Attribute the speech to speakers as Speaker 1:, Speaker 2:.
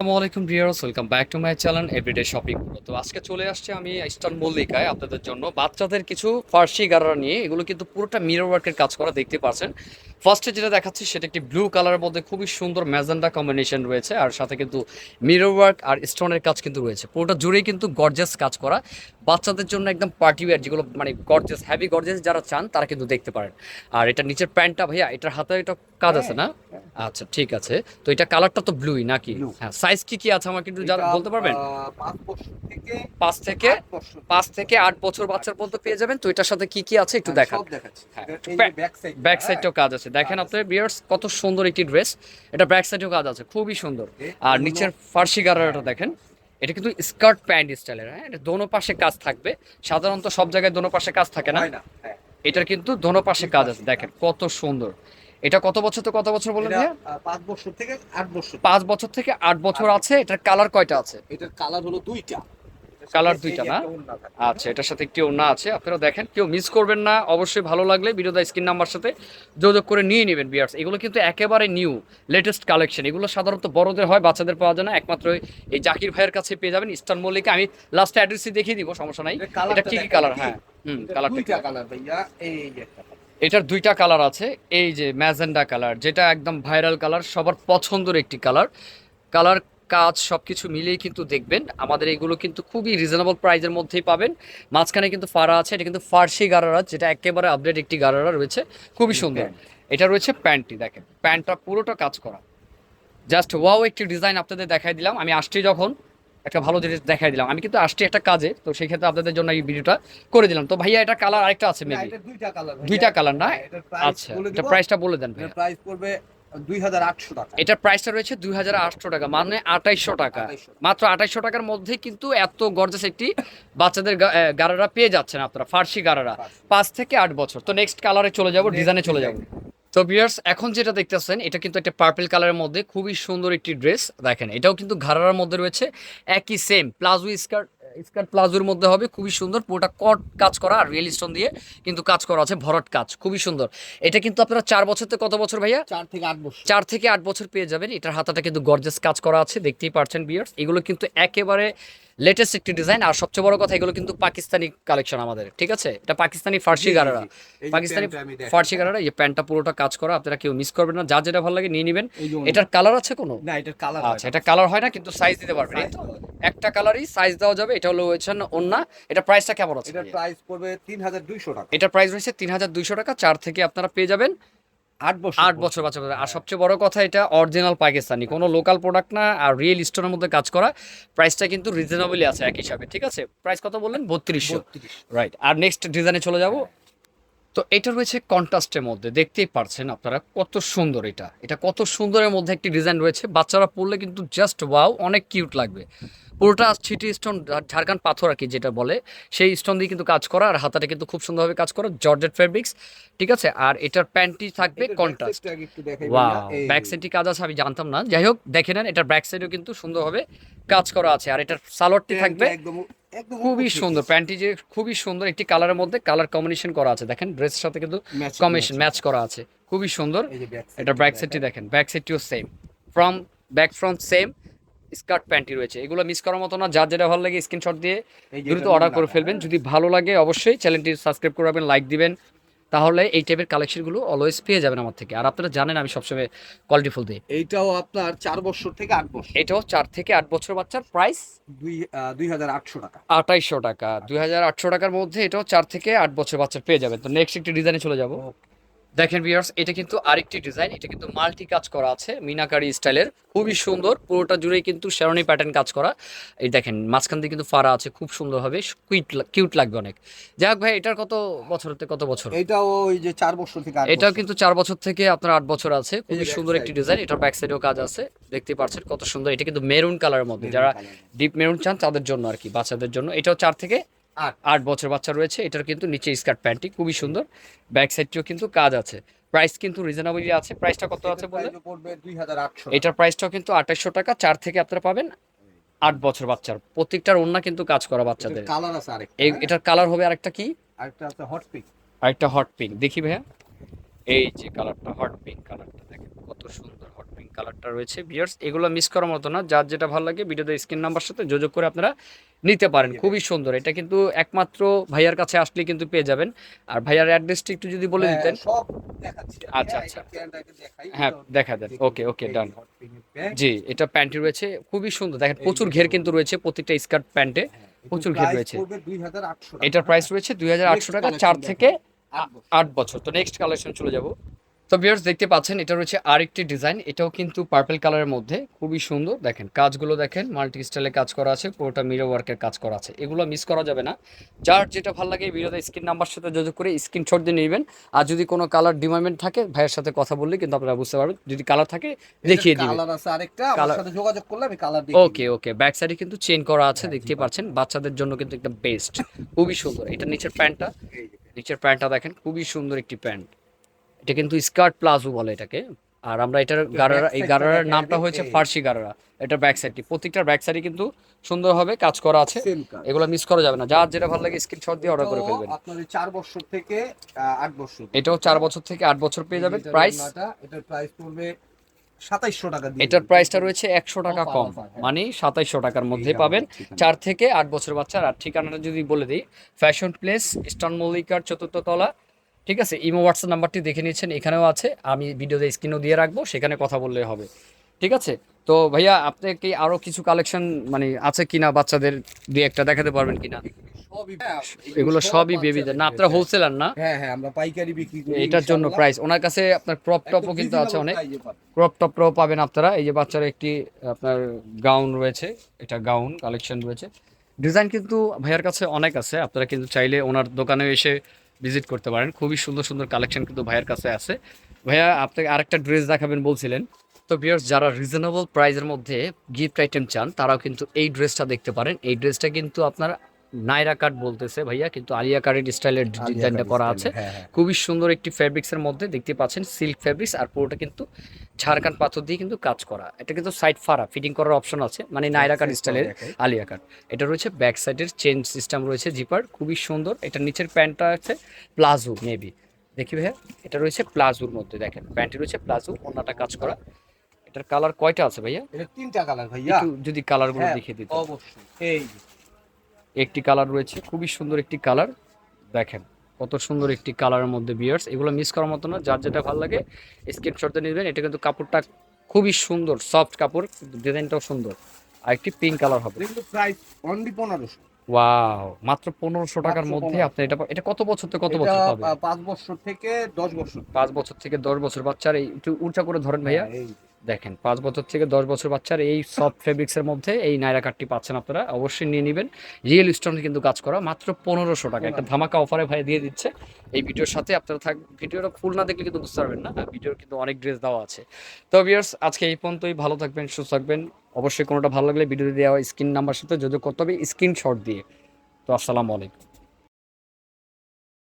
Speaker 1: আসসালামু আলাইকুম viewers welcome back to my channel everyday shopping তো আজকে চলে আসছে আমি ইস্টার্ন মল্লিকায় আপনাদের জন্য। বাচ্চাদের কিছু ফার্সি গাড়া নিয়ে এগুলো কিন্তু পুরোটা মিরর ওয়ার্কের কাজ করা দেখতে পাচ্ছেন। ফার্স্টে যেটা দেখাচ্ছি সেটা একটি ব্লু কালারের মধ্যে খুবই সুন্দর ম্যাজেন্ডা কম্বিনেশন রয়েছে আর সাথে কিন্তু মিরর ওয়ার্ক আর স্টোনের কাজ কিন্তু রয়েছে। পুরোটা জুড়েই কিন্তু গর্জাস কাজ করা। বাচ্চাদের জন্য একদম পার্টি ওয়্যার যেগুলো মানে গর্জাস হ্যাভি গর্জাস যারা চান তারা কিন্তু দেখতে পারেন। আর এটা নিচের প্যান্টটা ভাইয়া এটার হাতে এটা কাজ আছে না? আচ্ছা ঠিক আছে। তো এটা কালারটা তো ব্লুই নাকি? হ্যাঁ সাইজ কি কি আছে আমাকে একটু বলতে পারবেন?
Speaker 2: পাঁচ থেকে
Speaker 1: পাঁচ থেকে
Speaker 2: আট বছর।
Speaker 1: বাচ্চার পর্যন্ত পেয়ে যাবেন। তো এটার সাথে কি কি আছে একটু
Speaker 2: হ্যাঁ,
Speaker 1: দেখান। হ্যাঁ, ব্যাক সাইডটাও কাজ আছে। দেখেন আপনার বিয়ার্স কত সুন্দর একটি ড্রেস এটা ব্যাক সাইডেও কাজ আছে খুবই সুন্দর।
Speaker 2: হ্যাঁ।
Speaker 1: আর নিচের ফার্সি গারাটা দেখেন। এটা কিন্তু স্কার্ট প্যান্ট স্টাইলের হ্যাঁ? এটা দোনো পাশে কাজ থাকবে। সাধারণত সব জায়গায় দোনো পাশে কাজ থাকে না।
Speaker 2: হয় হ্যাঁ।
Speaker 1: এটার কিন্তু দোনো পাশে কাজ আছে। দেখেন কত সুন্দর। এটা কত বছর তো কত বছর বলেন ভাইয়া?
Speaker 2: পাঁচ বছর থেকে আট বছর।
Speaker 1: পাঁচ বছর থেকে আট বছর আছে এটার কালার কয়টা আছে?
Speaker 2: এটার কালার হলো দুইটা। এই
Speaker 1: দুইটা না? আচ্ছা এটার সাথে একটি ওড়না আছে আপনারা দেখেন। কেউ মিস করবেন না অবশ্যই ভালো লাগলে ভিডিওতে স্ক্রিন নাম্বার সাথে যোগাযোগ করে নিয়ে নেবেন বিয়ার্স এগুলো কিন্তু একেবারে নিউ লেটেস্ট কালেকশন এগুলো সাধারণত বড়দের হয় বাচ্চাদের পাওয়া যায় না। একমাত্র এই জাকির ভাইয়ের কাছে পেয়ে যাবেন ইস্টার্ন মল্লিকে আমি লাস্ট অ্যাড্রেসই দেখিয়ে দিব সমস্যা নাই। এটা কি কি কালার হ্যাঁ। হুম কালারটা
Speaker 2: কালার ভাইয়া এই যে একটা।
Speaker 1: এটার দুইটা কালার আছে এই যে ম্যাজেন্ডা কালার যেটা একদম ভাইরাল কালার সবার পছন্দের একটি কালার। কালার কাজ সব কিছু মিলিয়ে কিন্তু দেখবেন আমাদের এগুলো কিন্তু খুবই রিজনেবল প্রাইজের মধ্যেই পাবেন। মাঝখানে কিন্তু ফাড়া আছে এটা কিন্তু ফার্সি গারারা যেটা একেবারে আপডেট একটি গারারা রয়েছে খুবই সুন্দর। এটা রয়েছে প্যান্টটি দেখেন প্যান্টটা পুরোটা কাজ করা। জাস্ট ওয়াও একটি ডিজাইন আপনাদের দেখাই দিলাম আমি আসছি যখন একটা ভালো জিনিস দেখাই দিলাম। আমি কিন্তু আসছি একটা কাজে তো সেই ক্ষেত্রে আপনাদের জন্য এই ভিডিওটা করে দিলাম। তো ভাইয়া এটা কালার আরেকটা আছে মেবি
Speaker 2: দুইটা কালার
Speaker 1: না?
Speaker 2: হ্যাঁ,
Speaker 1: আচ্ছা এটা প্রাইসটা বলে দেন ভাইয়া।
Speaker 2: প্রাইস পড়বে
Speaker 1: এটার প্রাইসটা রয়েছে দুই হাজার আটশো টাকা মানে আঠাইশশো টাকা। মাত্র আঠাইশশো টাকার মধ্যে কিন্তু এত গর্জাস একটি বাচ্চাদের গা- আহ, গারারা পেয়ে যাচ্ছেন আপনারা ফার্সি গারারা পাঁচ থেকে আট বছর। তো নেক্সট কালারে চলে যাব ডিজাইনে চলে যাব। তো বিয়ার্স এখন যেটা দেখতেছেন এটা কিন্তু একটা পার্পল কালারের মধ্যে খুবই সুন্দর একটি ড্রেস দেখেন এটাও কিন্তু ঘাড়ার মধ্যে রয়েছে। একই সেম প্লাজো স্কার্ট স্কার্ট প্লাজোর মধ্যে হবে। খুবই সুন্দর পুরোটা কট কাজ করা আর রিয়েল স্টোন দিয়ে কিন্তু কাজ করা আছে ভরট কাজ খুবই সুন্দর। এটা কিন্তু আপনারা চার বছর থেকে কত বছর ভাইয়া?
Speaker 2: চার থেকে আট বছর।
Speaker 1: চার থেকে আট বছর পেয়ে যাবেন। এটার হাতাটা কিন্তু গর্জেস কাজ করা আছে দেখতেই পারছেন বিয়ার্স এগুলো কিন্তু একেবারে লেটেস্ট একটি ডিজাইন আর সবচেয়ে বড় কথা এগুলো কিন্তু পাকিস্তানি কালেকশন আমাদের ঠিক আছে এটা পাকিস্তানি ফার্সি গারারা পাকিস্তানি। ফার্সি গারারা এই প্যান্টটা পুরোটা কাজ করা আপনারা কেউ মিস করবেন না যা যেটা ভালো লাগে নিয়ে নেবেন। এটার কালার আছে কোনো
Speaker 2: না এটার কালার
Speaker 1: আচ্ছা এটা কালার হয় না কিন্তু সাইজ দিতে পারবেন এই তো? একটা কালারই সাইজ দেওয়া যাবে এটা হলো হচ্ছে ওন্না এটা প্রাইসটা কেমন আছে ভাইয়া?
Speaker 2: প্রাইস পড়বে তিন হাজার দুইশো টাকা
Speaker 1: এটার প্রাইস রয়েছে তিন হাজার দুইশো টাকা চার থেকে আপনারা পেয়ে যাবেন
Speaker 2: আট বছর
Speaker 1: আট বছর বাচ্চা আর সবচেয়ে বড় কথা এটা অরিজিনাল পাকিস্তানি। কোনো লোকাল প্রোডাক্ট না আর রিয়েল স্টোনের মধ্যে কাজ করা প্রাইসটা কিন্তু রিজনেবলই আছে এক হিসাবে ঠিক আছে? প্রাইস কত বললেন? বত্রিশশো।
Speaker 2: বত্রিশ।
Speaker 1: রাইট আর নেক্সট ডিজাইনে চলে যাব। তো এটা রয়েছে কন্ট্রাস্টের মধ্যে দেখতেই পারছেন আপনারা কত সুন্দর এটা। এটা কত সুন্দরের মধ্যে একটি ডিজাইন রয়েছে। বাচ্চারা পড়লে কিন্তু জাস্ট ওয়াও অনেক কিউট লাগবে। পুরোটা ছিটি স্টোন ঝাড়খান পাথর আর কি যেটা বলে সেই স্টোন দিয়ে কিন্তু কাজ করা আর হাতাটা কিন্তু খুব সুন্দরভাবে কাজ করা জর্জেট ফেব্রিক্স ঠিক আছে? আর এটার প্যান্টটি থাকবে কন্ট্রাস্ট। ব্যাক সাইডটি কাজ আছে আমি জানতাম না। যাই হোক দেখে নেন এটার ব্যাক সাইডেও কিন্তু সুন্দরভাবে কাজ করা আছে। আর এটার সালোয়ারটি থাকবে
Speaker 2: একদম
Speaker 1: খুবই সুন্দর। প্যান্টটি যে খুবই সুন্দর একটি কালারের মধ্যে কালার কম্বিনেশন করা আছে। দেখেন ড্রেসের সাথে কিন্তু কম্বিনেশন ম্যাচ করা আছে। খুবই সুন্দর। এটা ব্যাক
Speaker 2: দেখেন।
Speaker 1: সাইডটি দেখেন back সাইডটিও same from back front same skirt প্যান্টটি রয়েছে। এগুলো মিস করার মতো না যার যেটা ভালো লাগে স্ক্রিনশট দিয়ে দ্রুত অর্ডার করে ফেলবেন। যদি ভালো লাগে অবশ্যই চ্যানেলটি সাবস্ক্রাইব করবেন লাইক দিবেন। তাহলে এই টাইপের কালেকশনগুলো অলওয়েজ পেয়ে যাবেন আমার থেকে। আর আপনারা জানেন আমি সবসময় কোয়ালিটি ফুল দিই।
Speaker 2: এইটাও আপনার চার বছর থেকে আট বছর।
Speaker 1: এটাও চার থেকে আট বছর বাচ্চার প্রাইস
Speaker 2: দুই হাজার আটশো টাকা।
Speaker 1: আঠাইশশো টাকা। দুই হাজার আটশো টাকার মধ্যে এটাও চার থেকে আট বছর বাচ্চার পেয়ে যাবেন। তো নেক্সট একটি ডিজাইনে চলে যাব। দেখেন ভিউয়ার্স এটা কিন্তু আরেকটি ডিজাইন এটা কিন্তু মাল্টি কাজ করা আছে মিনাকারি স্টাইলের খুবই সুন্দর পুরোটা জুড়েই কিন্তু শেরনি প্যাটার্ন কাজ করা। এই দেখেন মাঝখান দিয়ে কিন্তু ফাড়া আছে খুব সুন্দর হবে কিউট কিউট লাগবে অনেক। যাই হোক ভাই এটার কত বছর কত বছর?
Speaker 2: এইটাও ওই যে চার বছর থেকে
Speaker 1: এটাও কিন্তু চার বছর থেকে আপনার আট বছর আছে খুবই সুন্দর একটি ডিজাইন এটার ব্যাক সাইডেও কাজ আছে দেখতে পাচ্ছেন কত সুন্দর এটা কিন্তু মেরুন কালারের মধ্যে যারা ডিপ মেরুন চান তাদের জন্য আর কি বাচ্চাদের জন্য। এটাও চার থেকে
Speaker 2: আট।
Speaker 1: বছর বাচ্চা রয়েছে এটার কিন্তু নিচে স্কার্ট প্যান্টটি খুবই সুন্দর। ব্যাক সাইডটিও কিন্তু কাজ আছে। প্রাইস কিন্তু রিজনেবলই আছে। প্রাইসটা কত আছে বলে এটার প্রাইসটাও কিন্তু আঠাশশো টাকা চার থেকে আপনারা পাবেন আট বছর বাচ্চার। প্রত্যেকটার অন্য কিন্তু কাজ করা বাচ্চাদের।
Speaker 2: কালার আছে আরেকটা।
Speaker 1: এটার কালার হবে আরেকটা কি?
Speaker 2: আরেকটা আছে হট পিক
Speaker 1: আরেকটা হট পিঙ্ক দেখি ভাইয়া। এই যে কালারটা হট পিঙ্ক কালারটা দেখেন কত সুন্দর। পিঙ্ক কালারটা রয়েছে। বিয়ার্স এগুলো মিস করার মতো না। যার যেটা ভালো লাগে ভিডিওতে স্ক্রিন নাম্বার সাথে যোগাযোগ করে আপনারা নিতে পারেন। খুবই সুন্দর। এটা কিন্তু একমাত্র ভাইয়ার কাছে আসলে কিন্তু পেয়ে যাবেন। আর ভাইয়ার অ্যাড্রেসটা একটু যদি বলে দিতেন।
Speaker 2: হ্যাঁ, দেখাচ্ছি আমি।
Speaker 1: আচ্ছা,
Speaker 2: হ্যাঁ,
Speaker 1: আচ্ছা। হ্যাঁ দেখা দেন ওকে ওকে ডান। জি এটা প্যান্টটি রয়েছে। খুবই সুন্দর। দেখেন প্রচুর ঘের কিন্তু রয়েছে প্রত্যেকটা স্কার্ট প্যান্টে।
Speaker 2: হ্যাঁ,
Speaker 1: প্রচুর ঘের রয়েছে।
Speaker 2: পড়বে 2800 টাকা।
Speaker 1: এটার প্রাইস রয়েছে দুই হাজার আটশো টাকা চার থেকে।
Speaker 2: আট বছর।
Speaker 1: তো নেক্সট কালেকশন চলে যাব। তো ভিউয়ার্স দেখতে পাচ্ছেন এটা রয়েছে আরেকটি ডিজাইন এটাও কিন্তু পার্পল কালারের মধ্যে খুবই সুন্দর। দেখেন কাজগুলো দেখেন মাল্টি স্টাইলে কাজ করা আছে পুরোটা মিরো ওয়ার্কের কাজ করা আছে। এগুলো মিস করা যাবে না। যার যেটা ভালো লাগে ভিডিওতে স্ক্রিন নাম্বার সাথে যোগাযোগ করে স্ক্রিনশট দিয়ে নেবেন। আর যদি কোনো কালার ডিমান্ড থাকে ভাইয়ের সাথে কথা বললে কিন্তু আপনারা বুঝতে পারবেন। যদি কালার থাকে দেখিয়ে দিবেন
Speaker 2: কালার আছে আরেকটা আমার সাথে যোগাযোগ করলে আমি কালার দেখিয়ে
Speaker 1: ওকে ওকে ব্যাক সাইডে কিন্তু চেন করা আছে
Speaker 2: হ্যাঁ,
Speaker 1: দেখতে পাচ্ছেন। বাচ্চাদের জন্য কিন্তু একটা বেস্ট খুবই সুন্দর। এটা নিচের প্যান্টটা নিচের প্যান্টটা দেখেন খুবই সুন্দর একটি প্যান্ট এটা কিন্তু স্কার্ট প্লাজো বলে এটাকে। আর আমরা এটার গারারা এই গারারার নামটা হয়েছে ফার্সি গারারা। এটার ব্যাক সাইডটি প্রত্যেকটার ব্যাক সাইডে কিন্তু সুন্দরভাবে কাজ করা আছে। এগুলো মিস করা যাবে না। যার যেটা ভালো লাগে স্ক্রিনশট দিয়ে অর্ডার করে ফেলবেন।
Speaker 2: আপনার এই চার বছর থেকে আহ, আট বছর
Speaker 1: এটাও চার বছর থেকে আট বছর পেয়ে যাবেন প্রাইস
Speaker 2: এটার প্রাইস পড়বে টাকা
Speaker 1: এটার প্রাইসটা রয়েছে একশো টাকা কম।
Speaker 2: হ্যাঁ।
Speaker 1: মানে সাতাইশশো টাকার মধ্যে পাবেন। চার থেকে আট বছর বাচ্চার। আর ঠিকানাটা যদি বলে দিই ফ্যাশন প্লেস ইস্টার্ন মল্লিকার চতুর্থ তলা ঠিক আছে? ইমো হোয়াটসঅ্যাপ নাম্বারটি দেখে নিয়েছেন এখানেও আছে। আমি ভিডিওতে স্ক্রিনও দিয়ে রাখব সেখানে কথা বললে হবে। ঠিক আছে? তো ভাইয়া আপনি কি আরও কিছু কালেকশন মানে আছে কিনা বাচ্চাদের? দুই একটা দেখাতে পারবেন কিনা?
Speaker 2: হ্যাঁ,
Speaker 1: এগুলো সবই বেবিদের না আপনারা
Speaker 2: হ্যাঁ।
Speaker 1: হোলসেলার না?
Speaker 2: হ্যাঁ হ্যাঁ আমরা পাইকারি বিক্রি করি
Speaker 1: এটার জন্য প্রাইস ওনার কাছে আপনার ক্রপ টপও কিন্তু আছে অনেক। ক্রপ টপরাও পাবেন। আপনারা। এই যে বাচ্চার একটি আপনার গাউন রয়েছে এটা গাউন কালেকশন রয়েছে। ডিজাইন কিন্তু ভাইয়ার কাছে অনেক আছে। আপনারা কিন্তু চাইলে ওনার দোকানে এসে ভিজিট করতে পারেন। খুবই সুন্দর সুন্দর কালেকশন কিন্তু ভাইয়ের কাছে আছে। ভাইয়া আপনাকে আরেকটা ড্রেস দেখাবেন বলছিলেন। তো ভিউয়ার্স যারা রিজনেবল প্রাইজের মধ্যে গিফট আইটেম চান, তারাও কিন্তু এই ড্রেসটা দেখতে পারেন। এই ড্রেসটা কিন্তু আপনার নাইরা কাট বলতেছে ভাইয়া কিন্তু আলিয়া কাটের স্টাইলের ডিজাইনটা করা আছে।
Speaker 2: হ্যাঁ, হ্যাঁ।
Speaker 1: খুবই সুন্দর একটি ফ্যাব্রিক্সের মধ্যে দেখতে পাচ্ছেন সিল্ক ফ্যাব্রিক্স আর পুরোটা কিন্তু ঝাড়খান্ড পাথর দিয়ে কিন্তু কাজ করা। এটা কিন্তু সাইড ফাড়া ফিটিং করার অপশন আছে মানে নাইরা কাট স্টাইলের আলিয়া কাট। এটা রয়েছে ব্যাক সাইডের চেন সিস্টেম রয়েছে জিপার খুবই সুন্দর। এটা নিচের প্যান্টটা আছে প্লাজো মেবি দেখি ভাইয়া এটা রয়েছে প্লাজোর মধ্যে দেখেন। প্যান্টটি রয়েছে প্লাজো অন্যটা কাজ করা। এটার কালার কয়টা আছে ভাইয়া?
Speaker 2: এটা তিনটা কালার ভাইয়া।
Speaker 1: একটু যদি কালারগুলো
Speaker 2: হ্যাঁ,
Speaker 1: দেখিয়ে দিতে।
Speaker 2: অবশ্যই। এই
Speaker 1: একটি কালার রয়েছে খুবই সুন্দর একটি কালার দেখেন কত সুন্দর একটি কালারের মধ্যে বিয়ার্স এগুলো মিস করার মতো না যার যেটা ভালো লাগে স্ক্রিনশটে নেবেন। এটা কিন্তু কাপড়টা খুবই সুন্দর সফট কাপড় ডিজাইনটাও সুন্দর। আর একটি পিঙ্ক কালার হবে।
Speaker 2: প্রাইস অনলি পনেরোশো।
Speaker 1: ওয়াও মাত্র পনেরোশো টাকার মধ্যে আপনি এটা এটা কত বছর থেকে কত বছর পাবে
Speaker 2: পাঁচ বছর থেকে দশ বছর।
Speaker 1: পাঁচ বছর থেকে দশ বছর। বাচ্চার এই একটু উঁচা করে ধরেন ভাইয়া।
Speaker 2: হ্যাঁ।
Speaker 1: দেখেন, পাঁচ বছর থেকে দশ বছর বাচ্চার এই সফট ফেব্রিক্সের মধ্যে এই নাইরা কাটটি পাচ্ছেন আপনারা, অবশ্যই নিয়ে নেবেন। রিয়েল স্টোনে কিন্তু কাজ করা, মাত্র পনেরোশো টাকা। একটা ধামাকা অফারে ভাই দিয়ে দিচ্ছে। এই ভিডিওর সাথে আপনারা থাক, ভিডিওটা ফুল না দেখলে কিন্তু বুঝতে পারবেন না ভিডিওর কিন্তু অনেক ড্রেস দেওয়া আছে। তো ভিউয়ার্স আজকে এই পর্যন্তই। ভালো থাকবেন, সুস্থ থাকবেন। অবশ্যই কোনোটা ভালো লাগলে ভিডিওতে দেওয়া স্ক্রিন নাম্বার সাথে যোগাযোগ করতে হবে, স্ক্রিনশট দিয়ে। তো আসসালামু আলাইকুম।